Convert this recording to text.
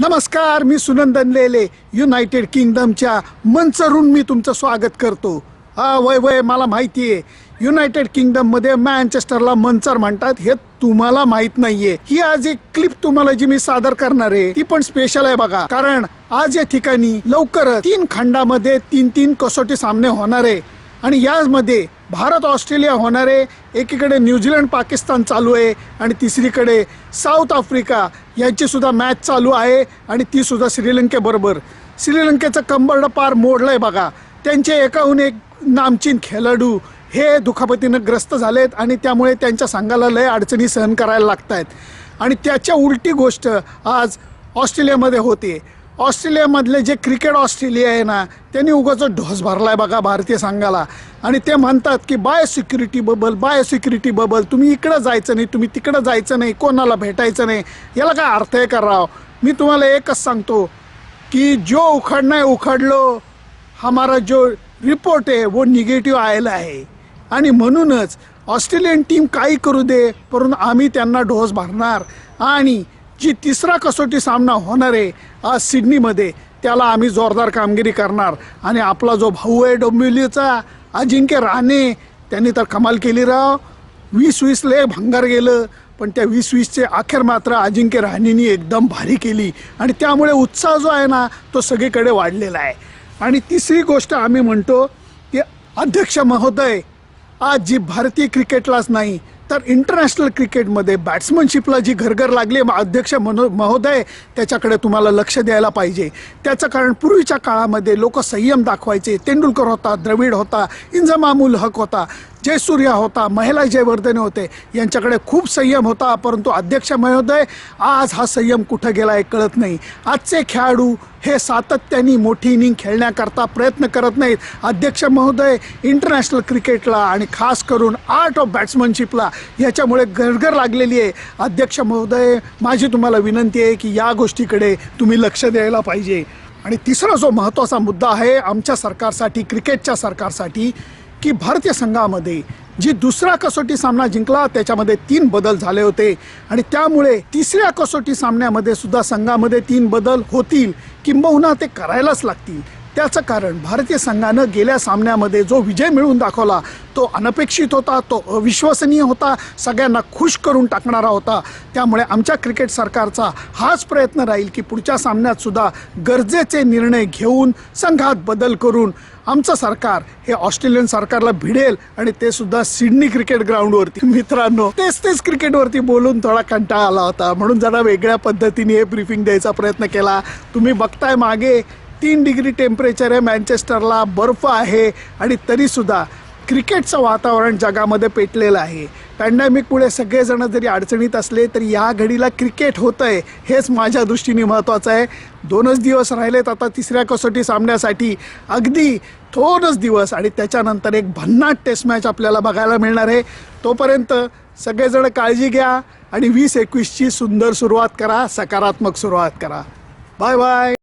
नमस्कार मी सुनंदन लेले युनायटेड किंगडमच्या मंचरून मी तुमचं स्वागत करतो. हा वय वय मला माहिती आहे. युनायटेड किंगडममध्ये मॅनचेस्टरला मंचर म्हणतात हे तुम्हाला माहीत नाहीये. ही आज एक क्लिप तुम्हाला जी मी सादर करणार आहे ती पण स्पेशल आहे बघा. कारण आज या ठिकाणी लवकरच तीन खंडामध्ये तीन तीन कसोटी सामने होणार आहे. आणि यामध्ये भारत ऑस्ट्रेलिया होणार आहे एकीकडे न्यूझीलंड पाकिस्तान चालू आहे आणि तिसरीकडे साऊथ आफ्रिका यांचीसुद्धा मॅच चालू आहे आणि तीसुद्धा श्रीलंकेबरोबर. श्रीलंकेचं कंबरडं पार आहे बघा. त्यांचे एकाहून एक नामचीन खेळाडू हे दुखापतीनं ग्रस्त झालेत आणि त्यामुळे त्यांच्या संघाला लय अडचणी सहन करायला लागत आहेत आणि त्याच्या उलटी गोष्ट आज ऑस्ट्रेलियामध्ये होते. ऑस्ट्रेलियामधले जे क्रिकेट ऑस्ट्रेलिया आहे ना त्यांनी उगाच ढोस भरलाय बघा भारतीय संघाला. आणि ते म्हणतात की bio security bubble bio security bubble तुम्ही इकडं जायचं नाही तुम्ही तिकडं जायचं नाही कोणाला भेटायचं नाही. याला काय अर्थ आहे का राव? मी तुम्हाला एकच सांगतो की जो उखडणं आहे उखडलो हमारा जो रिपोर्ट आहे वो निगेटिव्ह आलेला आहे. आणि म्हणूनच ऑस्ट्रेलियन टीम काही करू दे परंतु आम्ही त्यांना ढोस भरणार. आणि जी तिसरा कसोटी सामना होणार आहे आज सिडनीमध्ये त्याला आम्ही जोरदार कामगिरी करणार. आणि आपला जो भाऊ आहे डोंबिवलीचा अजिंक्य राणे त्यांनी तर कमाल केली राव. वीस वीस लय भंगार गेलं पण त्या वीस वीसचे अखेर मात्र अजिंक्य रहाणेनी एकदम भारी केली. आणि त्यामुळे उत्साह जो आहे ना तो सगळीकडे वाढलेला आहे. आणि तिसरी गोष्ट आम्ही म्हणतो की अध्यक्ष महोदय आज जी भारतीय क्रिकेटलाच नाही तर इंटरनॅशनल क्रिकेटमध्ये बॅट्समनशिपला जी घरघर लागली आहे, अध्यक्ष मनो महोदय त्याच्याकडे तुम्हाला लक्ष द्यायला पाहिजे. त्याचं कारण पूर्वीच्या काळामध्ये लोक संयम दाखवायचे. तेंडुलकर होता द्रविड होता इंजमामुल हक होता जयसूर्या होता महिला जयवर्धने होते यांच्याकडे खूप संयम होता परंतु अध्यक्ष महोदय आज हा संयम कुठं गेला आहे कळत नाही. आजचे खेळाडू हे सातत्याने मोठी इनिंग खेळण्याकरता प्रयत्न करत नाहीत. अध्यक्ष महोदय इंटरनॅशनल क्रिकेटला आणि खास करून आर्ट ऑफ बॅट्समनशिपला याच्यामुळे गरगर लागलेली आहे. अध्यक्ष महोदय माझी तुम्हाला विनंती आहे की या गोष्टीकडे तुम्ही लक्ष द्यायला पाहिजे. आणि तिसरा जो महत्त्वाचा मुद्दा आहे आमच्या सरकारसाठी क्रिकेटच्या सरकारसाठी की भारतीय संघामध्ये जी दुसरा कसोटी सामना जिंकला त्याच्यामध्ये तीन बदल झाले होते. आणि त्यामुळे तिसऱ्या कसोटी सामन्यामध्ये सुद्धा संघामध्ये तीन बदल होतील किंबहुना ते करायलाच लागतील. त्याचं कारण भारतीय संघानं गेल्या सामन्यामध्ये जो विजय मिळवून दाखवला तो अनपेक्षित होता तो अविश्वसनीय होता सगळ्यांना खुश करून टाकणारा होता. त्यामुळे आमच्या क्रिकेट सरकारचा हाच प्रयत्न राहील की पुढच्या सामन्यात सुद्धा गरजेचे निर्णय घेऊन संघात बदल करून आमचं सरकार हे ऑस्ट्रेलियन सरकारला भिडेल आणि ते सुद्धा सिडनी क्रिकेट ग्राउंडवरती. मित्रांनो तेच तेच क्रिकेटवरती बोलून थोडा कंटाळा आला होता. म्हणून जरा वेगळ्या पद्धतीने हे ब्रीफिंग द्यायचा प्रयत्न केला. तुम्ही बघताय मागे तीन डिग्री टेम्परेचर आहे मँचेस्टरला बर्फ आहे आणि तरीसुद्धा क्रिकेटचं वातावरण जगामध्ये पेटलेलं आहे. पॅन्डेमिकमुळे सगळेजण जरी अडचणीत असले तरी या घडीला क्रिकेट होतं आहे हेच माझ्या दृष्टीने महत्त्वाचं आहे. दोनच दिवस राहिलेत आता तिसऱ्या कसोटी सामन्यासाठी. अगदी थोडंच दिवस आणि त्याच्यानंतर एक भन्नाट टेस्ट मॅच आपल्याला बघायला मिळणार आहे. तोपर्यंत सगळेजण काळजी घ्या आणि वीस एकवीसची सुंदर सुरुवात करा सकारात्मक सुरुवात करा. Bye bye.